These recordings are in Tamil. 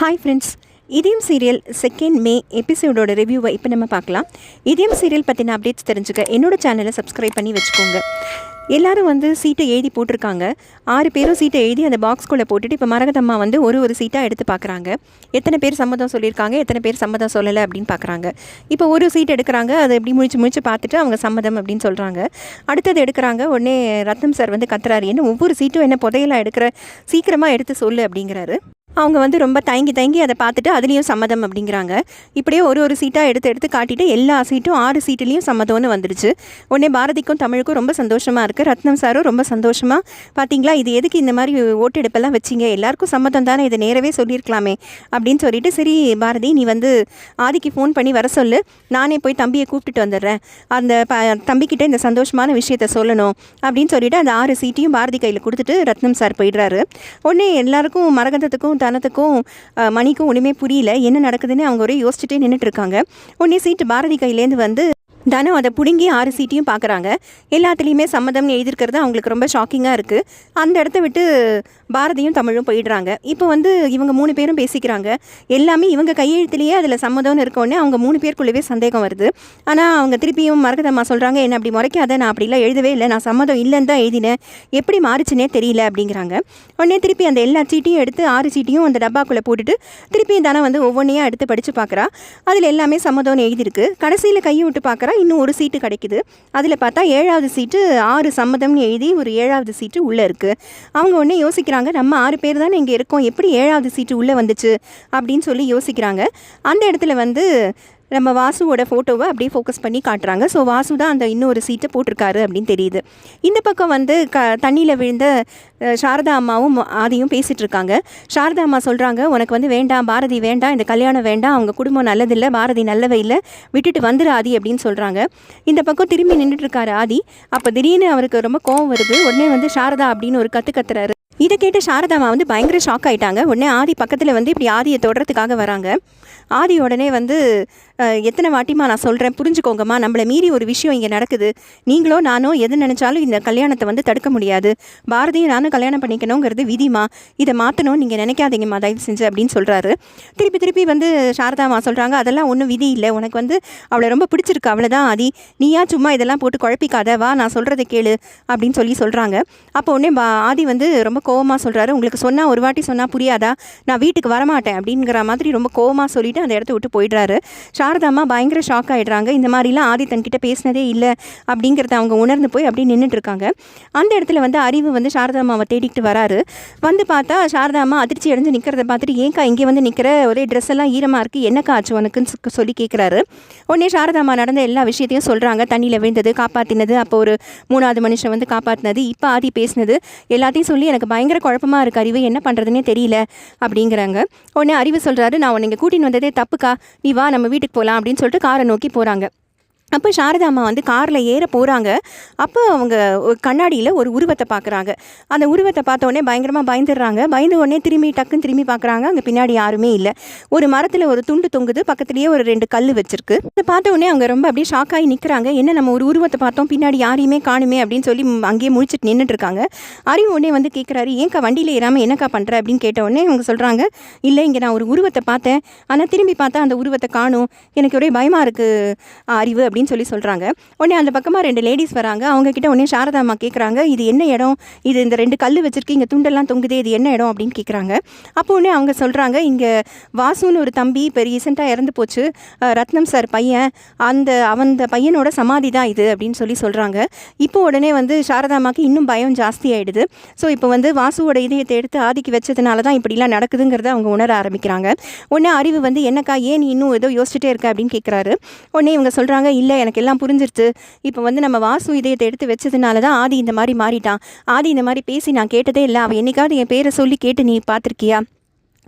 Hi friends Idhayam serial second May எபிசோடோட ரிவ்யூவை இப்போ நம்ம பார்க்கலாம். இதயம் சீரியல் பற்றின அப்டேட்ஸ் தெரிஞ்சுக்க என்னோட சேனலை சப்ஸ்கிரைப் பண்ணி வச்சுக்கோங்க. எல்லாரும் வந்து சீட்டை எழுதி போட்டிருக்காங்க. ஆறு பேரும் சீட்டை எழுதி அந்த பாக்ஸ்குள்ளே போட்டுட்டு இப்போ மரகதம்மா வந்து ஒரு ஒரு சீட்டாக எடுத்து பார்க்குறாங்க. எத்தனை பேர் சம்மதம் சொல்லியிருக்காங்க எத்தனை பேர் சம்மதம் சொல்லலை அப்படின்னு பார்க்குறாங்க. இப்போ ஒரு சீட் எடுக்கிறாங்க அதை எப்படி முழிச்சு முழிச்சு பார்த்துட்டு அவங்க சம்மதம் அப்படின்னு சொல்கிறாங்க அடுத்தது எடுக்கிறாங்க உடனே ரத்னம் சார் வந்து கத்துறாரு. என்ன ஒவ்வொரு சீட்டும் என்ன புதையலாக எடுக்கிற சீக்கிரமாக எடுத்து சொல்லு அப்படிங்கிறாரு. அவங்க வந்து ரொம்ப தயங்கி தயங்கி அதை பார்த்துட்டு அதுலேயும் சம்மதம் அப்படிங்கிறாங்க. இப்படியே ஒரு ஒரு சீட்டாக எடுத்து எடுத்து காட்டிட்டு எல்லா சீட்டும் ஆறு சீட்டுலேயும் சம்மதம்னு வந்துடுச்சு உடனே பாரதிக்கும் தமிழுக்கும் ரொம்ப சந்தோஷமாக இருக்குது ரத்னம் சாரும் ரொம்ப சந்தோஷமாக பார்த்தீங்களா இது எதுக்கு இந்த மாதிரி ஓட்டெடுப்பெல்லாம் வச்சிங்க? எல்லாருக்கும் சம்மதம் தானே இதை நேரவே சொல்லியிருக்கலாமே அப்படின்னு சொல்லிட்டு சரி பாரதி நீ வந்து ஆதிக்கு ஃபோன் பண்ணி வர சொல்லு. நானே போய் தம்பியை கூப்பிட்டுட்டு வந்துடுறேன். அந்த ப தம்பிக்கிட்ட இந்த சந்தோஷமான விஷயத்த சொல்லணும் அப்படின்னு சொல்லிட்டு அந்த ஆறு சீட்டையும் பாரதி கையில் கொடுத்துட்டு ரத்னம் சார் போயிடுறாரு. உடனே எல்லாருக்கும் மரகந்தத்துக்கும் த சனத்துக்கும் மணிக்கும் ஒன்றுமே புரியல. என்ன நடக்குதுன்னு அவங்க ஒரே யோசிச்சுட்டே நின்றுட்டு இருக்காங்க. உடனே சீட்டு பாரதி கையிலேருந்து வந்து தனம் அதை பிடுங்கி ஆறு சீட்டையும் பார்க்குறாங்க எல்லாத்துலேயுமே சம்மதம்னு எழுதியிருக்கிறது அவங்களுக்கு ரொம்ப ஷாக்கிங்காக இருக்குது அந்த இடத்த விட்டு பாரதியும் தமிழும் போயிடுறாங்க. இப்போ வந்து இவங்க மூணு பேரும் பேசிக்கிறாங்க. எல்லாமே இவங்க கையெழுத்துலேயே அதில் சம்மதம்னு இருக்கோடனே அவங்க மூணு பேருக்குள்ளவே சந்தேகம் வருது. ஆனால் அவங்க திருப்பியும் மரகதம்மா சொல்கிறாங்க என்ன அப்படி முறைக்காத? நான் அப்படிலாம் எழுதவே இல்லை. நான் சம்மதம் இல்லைன்னு தான் எழுதினேன். எப்படி மாறிச்சுனே தெரியல அப்படிங்கிறாங்க. உடனே திருப்பி அந்த எல்லா சீட்டையும் எடுத்து ஆறு சீட்டையும் அந்த டப்பாக்குள்ளே போட்டுட்டு திருப்பியும் தானே வந்து ஒவ்வொன்றையும் எடுத்து படித்து பார்க்குறா அதில் எல்லாமே சம்மதம்னு எழுதியிருக்கு. கடைசியில் கையை விட்டு பார்க்குறா இன்னும் ஒரு சீட்டு கிடைக்குது. அதில் பார்த்தா ஏழாவது சீட்டு ஆறு சம்மதம்னு எழுதி ஒரு ஏழாவது சீட்டு உள்ளே இருக்குது அவங்க உடனே யோசிக்கிறாங்க நம்ம ஆறு பேர் தானே இங்கே இருக்கோம் எப்படி ஏழாவது சீட்டு உள்ளே வந்துச்சு? அப்படின்னு சொல்லி யோசிக்கிறாங்க. அந்த இடத்துல வந்து நம்ம வாசுவோட ஃபோட்டோவை அப்படியே ஃபோக்கஸ் பண்ணி காட்டுறாங்க. ஸோ வாசு தான் அந்த இன்னொரு சீட்டை போட்டிருக்காரு அப்படின்னு தெரியுது. இந்த பக்கம் வந்து க தண்ணியில் விழுந்த சாரதா அம்மாவும் ஆதியும் பேசிகிட்டு இருக்காங்க. சாரதா அம்மா சொல்கிறாங்க உனக்கு வந்து வேண்டாம் பாரதி வேண்டாம் இந்த கல்யாணம் வேண்டாம் அவங்க குடும்பம் நல்லதில்லை பாரதி நல்லவே இல்லை விட்டுட்டு வந்துரு ஆதி அப்படின்னு சொல்கிறாங்க இந்த பக்கம் திரும்பி நின்றுட்டுருக்காரு ஆதி. அப்போ திடீர்னு அவருக்கு ரொம்ப கோவம் வருது. உடனே வந்து சாரதா அப்படின்னு ஒரு கற்று கத்துறாரு. இதை கேட்டு சாரதாமா வந்து பயங்கர ஷாக் ஆகிட்டாங்க உடனே ஆதி பக்கத்தில் வந்து இப்படி ஆதியை தொடரத்துக்காக வராங்க. ஆதி உடனே வந்து எத்தனை வாட்டிமா நான் சொல்கிறேன் புரிஞ்சுக்கோங்கம்மா. நம்மளை மீறி ஒரு விஷயம் இங்கே நடக்குது. நீங்களோ நானோ எது நினச்சாலும் இந்த கல்யாணத்தை வந்து தடுக்க முடியாது. பாரதியும் நானும் கல்யாணம் பண்ணிக்கணுங்கிறது விதிமா இதை மாற்றணும் நீங்கள் நினைக்காதீங்கம்மா. தயவு செஞ்சு அப்படின்னு சொல்கிறாரு திருப்பி திருப்பி வந்து சாரதாமா சொல்கிறாங்க அதெல்லாம் ஒன்றும் விதி இல்லை. உனக்கு வந்து அவளை ரொம்ப பிடிச்சிருக்கு. அவ்வளோதான் ஆதி. நீயா சும்மா இதெல்லாம் போட்டு குழப்பிக்காத. வா நான் சொல்கிறத கேளு அப்படின்னு சொல்லி சொல்கிறாங்க அப்போ உடனே ஆதி வந்து ரொம்ப கோவமாக சொல்கிறாரு உங்களுக்கு சொன்னால் ஒரு வாட்டி சொன்னால் புரியாதா? நான் வீட்டுக்கு வரமாட்டேன். அப்படிங்கிற மாதிரி ரொம்ப கோவமாக சொல்லிவிட்டு அந்த இடத்த விட்டு போயிடுறாரு. சாரதாம்மா பயங்கர ஷாக் ஆகிடுறாங்க இந்த மாதிரிலாம் ஆதித்தன் கிட்ட பேசினதே இல்லை அப்படிங்கிறத அவங்க உணர்ந்து போய் அப்படியே நின்றுட்டு இருக்காங்க அந்த இடத்துல வந்து அறிவு வந்து சாரதாமாவை தேடிக்கிட்டு வராரு. வந்து பார்த்தா சாரதாம்மா அதிர்ச்சி அடைஞ்சு நிற்கிறத பார்த்துட்டு ஏன்க்கா இங்கே வந்து நிற்கிற ஒரே ட்ரெஸ் எல்லாம் ஈரமாக இருக்குது என்னக்கா ஆச்சு உனக்குன்னு சொ- சொல்லி கேட்குறாரு உடனே சாரதாம்மா நடந்த எல்லா விஷயத்தையும் சொல்கிறாங்க தண்ணியில் விழுந்தது காப்பாற்றினது அப்போ ஒரு மூணாவது மனுஷன் வந்து காப்பாற்றினது இப்போ ஆதி பேசினது எல்லாத்தையும் சொல்லி எனக்கு பயங்கர குழப்பமாக இருக்குது அறிவு என்ன பண்ணுறதுனே தெரியல. அப்படிங்கிறாங்க. உடனே அறிவு சொல்கிறாரு நான் உன்னை இங்கே கூட்டின்னு வந்ததே தப்புக்கா. நீ வா நம்ம வீட்டுக்கு போகலாம் அப்படின்னு சொல்லிட்டு காரை நோக்கி போகிறாங்க அப்போ சாரதா அம்மா வந்து காரில் ஏற போகிறாங்க அப்போ அவங்க கண்ணாடியில் ஒரு உருவத்தை பார்க்குறாங்க அந்த உருவத்தை பார்த்த உடனே பயங்கரமாக பயந்துடுறாங்க. பயந்த உடனே திரும்பி டக்குன்னு திரும்பி பார்க்குறாங்க அங்கே பின்னாடி யாருமே இல்லை. ஒரு மரத்தில் ஒரு துண்டு தொங்குது. பக்கத்துலேயே ஒரு ரெண்டு கல் வச்சிருக்கு. அதை பார்த்த உடனே அவங்க ரொம்ப அப்படியே ஷாக் ஆகி நிற்கிறாங்க என்ன நம்ம ஒரு உருவத்தை பார்த்தோம். பின்னாடி யாரையுமே காணுமே அப்படின்னு சொல்லி அங்கேயே முழிச்சிட்டு நின்றுட்டு இருக்காங்க. அறிவு உடனே வந்து கேட்குறாரு ஏன்க்கா வண்டியில் ஏறாமல் என்னக்கா பண்ணுற அப்படின்னு கேட்ட உடனே அவங்க சொல்கிறாங்க இல்லை இங்கே நான் ஒரு உருவத்தை பார்த்தேன். ஆனால் திரும்பி பார்த்தா அந்த உருவத்தை காணும். எனக்கு ஒரே பயமாக இருக்குது அறிவு அப்படின்னு அப்படின்னு சொல்லி சொல்கிறாங்க உடனே அந்த பக்கமாக ரெண்டு லேடிஸ் வராங்க. அவங்கக்கிட்ட உடனே சாரதா அம்மா கேட்குறாங்க இது என்ன இடம்? இது இந்த ரெண்டு கல் வச்சுருக்கு இங்கே துண்டெல்லாம் தொங்குதே இது என்ன இடம்? அப்படின்னு கேட்குறாங்க அப்போ உடனே அவங்க சொல்கிறாங்க இங்கே வாசுன்னு ஒரு தம்பி இப்போ ரீசெண்டாக இறந்து போச்சு. ரத்னம் சார் பையன். அந்த அந்த பையனோட சமாதி தான் இது அப்படின்னு சொல்லி சொல்கிறாங்க இப்போ உடனே வந்து சாரதாமாக்கு இன்னும் பயம் ஜாஸ்தி ஆகிடுது ஸோ இப்போ வந்து வாசுவோட இதயத்தை எடுத்து ஆதிக்கு வச்சதுனால தான் இப்படிலாம் நடக்குதுங்கிறத அவங்க உணர ஆரம்பிக்கிறாங்க. உடனே அறிவு வந்து என்னக்கா ஏன் நீ இன்னும் ஏதோ யோசிச்சுட்டே இருக்க? அப்படின்னு கேட்குறாரு உடனே இவங்க சொல்கிறாங்க இல்லை எனக்கு எல்லாம் புரிஞ்சிருச்சு. இப்போ வந்து நம்ம வாசு இதயத்தை எடுத்து வச்சதுனால தான் ஆதி இந்த மாதிரி மாறிட்டான். ஆதி இந்த மாதிரி பேசி நான் கேட்டதே இல்லை. அவன் என்னைக்காவது என் பேரை சொல்லி கேட்டு நீ பார்த்துருக்கியா?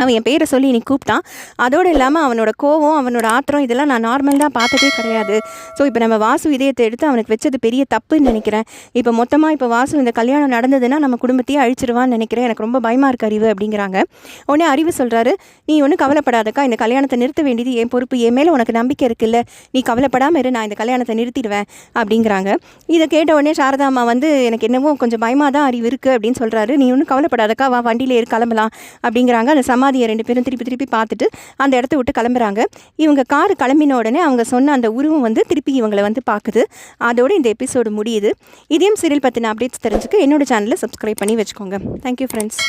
அவன் என் பேரை சொல்லி நீ கூப்பிட்டான். அதோடு இல்லாமல் அவனோட கோவம் அவனோட ஆத்திரம் இதெல்லாம் நான் நார்மல் தான் பார்த்ததே கிடையாது. ஸோ இப்போ நம்ம வாசு இதயத்தை எடுத்து அவனுக்கு வச்சது பெரிய தப்புன்னு நினைக்கிறேன். இப்போ மொத்தமாக இப்போ வாசு இந்த கல்யாணம் நடந்ததுன்னா நம்ம குடும்பத்தையே அழிச்சிருவான்னு நினைக்கிறேன். எனக்கு ரொம்ப பயமாக இருக்கு அறிவு அப்படிங்கிறாங்க. உடனே அறிவு சொல்கிறாரு நீ ஒன்றும் கவலைப்படாதக்கா. இந்த கல்யாணத்தை நிறுத்த வேண்டியது என் பொறுப்பு. என் மேலே உனக்கு நம்பிக்கை இருக்குல்ல. நீ கவலைப்படாமல் இரு. நான் இந்த கல்யாணத்தை நிறுத்திடுவேன். அப்படிங்கிறாங்க. இதை கேட்ட உடனே சாரதா அம்மா வந்து எனக்கு என்னவோ கொஞ்சம் பயமாக தான் அறிவு இருக்குது அப்படின்னு சொல்கிறாரு நீ ஒன்றும் கவலைப்படாதக்கா. வா வண்டியில் ஏறி கிளம்பலாம். அப்படிங்கிறாங்க. அந்த சமா ஆதியை ரெண்டு பேரும் திருப்பி திருப்பி பார்த்துட்டு அந்த இடத்த விட்டு கிளம்புறாங்க. இவங்க கார் கிளம்பின உடனே அவங்க சொன்ன அந்த உருவம் வந்து திருப்பி இவங்களை வந்து பார்க்குது. அதோட இந்த எபிசோடு முடியுது. இதையும் சீரியல் பற்றின அப்டேட்ஸ் தெரிஞ்சுக்க என்னோட சேனலை சப்ஸ்கிரைப் பண்ணி வச்சுக்கோங்க. Thank you friends